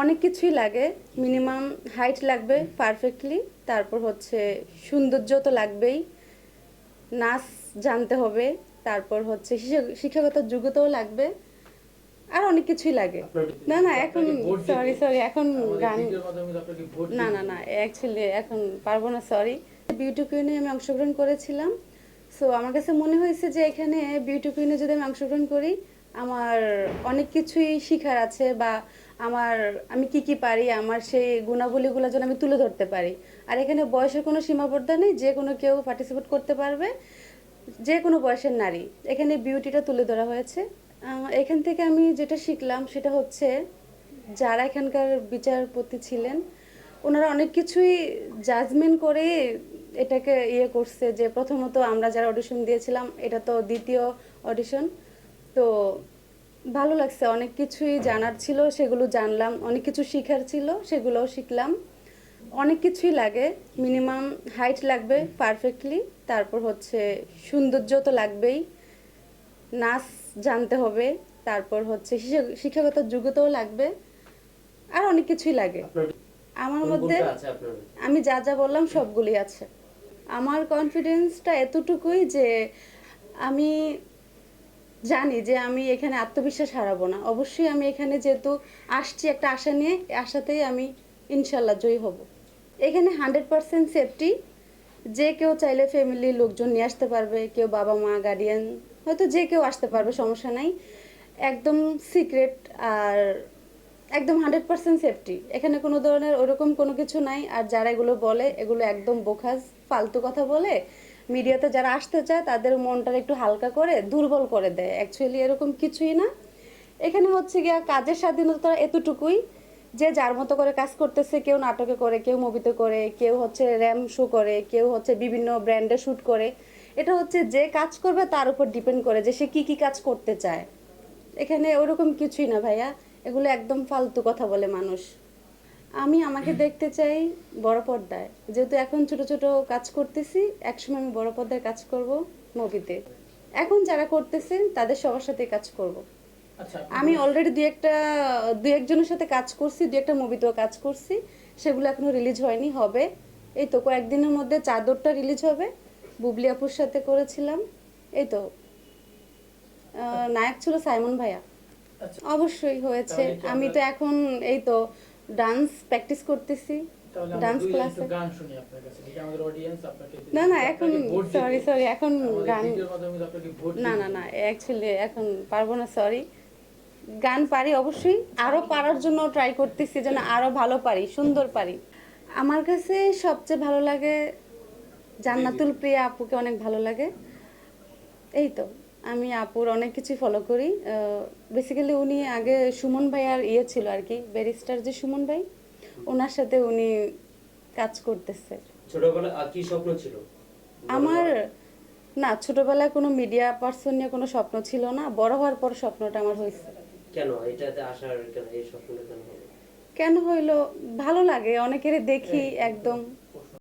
অনেক কিছুই লাগে। মিনিমাম হাইট লাগবে পারফেক্টলি তারপর হচ্ছে সৌন্দর্য তো লাগবেই। নাচ জানতে হবে। তারপর হচ্ছে শিক্ষাগত যোগ্যতাও লাগবে। আর অনেক কিছুই লাগে। না না এখন সরি সরি এখন গান না না না অ্যাকচুয়ালি এখন পারব না সরি বিউটি কুইনে আমি অংশগ্রহণ করেছিলাম। সো আমার কাছে মনে হয়েছে যে এখানে বিউটি কুইনে যদি আমি অংশগ্রহণ করি আমার অনেক কিছুই শিখার আছে বা আমার, আমি কি কি পারি, আমার সেই গুণাবলীগুলো যেন আমি তুলে ধরতে পারি। আর এখানে বয়সের কোনো সীমাবদ্ধতা নেই, যে কোনো কেউ পার্টিসিপেট করতে পারবে, যে কোনো বয়সের নারী। এখানে বিউটিটা তুলে ধরা হয়েছে। এখান থেকে আমি যেটা শিখলাম সেটা হচ্ছে, যারা এখানকার বিচারপতি ছিলেন, ওনারা অনেক কিছুই জাজমেন্ট করে এটাকে ইয়ে করছে যে প্রথমত আমরা যারা অডিশন দিয়েছিলাম, এটা তো দ্বিতীয় অডিশন তো ভালো লাগছে অনেক কিছুই জানার ছিল সেগুলো জানলাম অনেক কিছু শিখার ছিল সেগুলোও শিখলাম। অনেক কিছুই লাগে মিনিমাম হাইট লাগবে পারফেক্টলি তারপর হচ্ছে সৌন্দর্য তো লাগবেই নাচ জানতে হবে তারপর হচ্ছে শিক্ষা- শিক্ষাগত যোগ্যতাও লাগবে আর অনেক কিছুই লাগে। আমার মধ্যে আমি যা যা বললাম সবগুলি আছে। আমার কনফিডেন্সটা এতটুকুই যে আমি জানি যে আমি এখানে আত্মবিশ্বাস হারাবো না। অবশ্যই আমি এখানে যেহেতু আসছি একটা আশা নিয়ে আশাতেই আমি ইনশাল্লাহ জয়ী হব। এখানে হান্ড্রেড পার্সেন্ট সেফটি, যে কেউ চাইলে ফ্যামিলির লোকজন নিয়ে আসতে পারবে, কেউ বাবা মা গার্ডিয়ান হয়তো যে কেউ আসতে পারবে, সমস্যা নাই। একদম সিক্রেট আর একদম হান্ড্রেড পার্সেন্ট সেফটি। এখানে কোনো ধরনের ওরকম কোনো কিছু নাই। আর যারা এগুলো বলে, এগুলো একদম বোখাস ফালতু কথা বলে মিডিয়াতে যারা আসতে চায়, তাদের মনটা একটু হালকা করে, দুর্বল করে দেয়। অ্যাকচুয়ালি এরকম কিছুই না। এখানে হচ্ছে গিয়া কাজের স্বাধীনতা এতটুকুই যে যার মতো করে কাজ করতেছে, কেউ নাটকে করে, কেউ মুভিতে করে, কেউ হচ্ছে র্যাম শো করে, কেউ হচ্ছে বিভিন্ন ব্র্যান্ডে শ্যুট করে। এটা হচ্ছে যে কাজ করবে তার উপর ডিপেন্ড করে যে সে কি কি কাজ করতে চায়। এখানে ওরকম কিছুই না ভাইয়া। এগুলো একদম ফালতু কথা বলে মানুষ। আমি আমাকে দেখতে চাই বড় পর্দায়। যেহেতু এখন ছোট ছোট কাজ করতেছি একসময় আমি বড় পর্দায় কাজ করব মুভিতে। এখন যারা করতেছেন তাদের সবার সাথে কাজ করব। আচ্ছা আমি অলরেডি দুই একটা দুই একজনের সাথে কাজ করছি দুই একটা মুভিতেও কাজ করছি। সেগুলো এখনও রিলিজ হয়নি হবে। এই তো কয়েকদিনের মধ্যে চাদরটা রিলিজ হবে। বুবলি আপুর সাথে করেছিলাম। এই তো। নায়ক ছিল সাইমন ভাইয়া। আচ্ছা। অবশ্যই হয়েছে। আমি তো এখন এই তো ডান্স প্র্যাকটিস করতেছি ডান্স ক্লাসে গান শুনি আপনার কাছে ঠিক আমাদের অডিয়েন্স আপনাকে না না এখন সরি সরি এখন গান না না না অ্যাকচুয়ালি এখন পারব না সরি গান পারি অবশ্যই আরও পারার জন্য ট্রাই করতেছি যেন আরও ভালো পারি সুন্দর পারি। আমার কাছে সবচেয়ে ভালো লাগে জান্নাতুল প্রিয়া আপুকে অনেক ভালো লাগে। এই তো। আমি আপুর অনেক কিছু ফলো করি। বেসিক্যালি উনি আগে সুমন ভাই আর ইয়ে ছিল আর কি ব্যারিস্টার যে সুমন ভাই ওনার সাথে উনি কাজ করতেছে। ছোটবেলায় আর কি স্বপ্ন ছিল? আমার না ছোটবেলায় কোনো মিডিয়া পার্সন নিয়ে কোনো স্বপ্ন ছিল না বড় হওয়ার পর স্বপ্নটা আমার হয়েছে। কেন? এটাতে আসার কেন? এই স্বপ্নটা কেন হলো? কেন হইল? ভালো লাগে অনেকের দেখি একদম।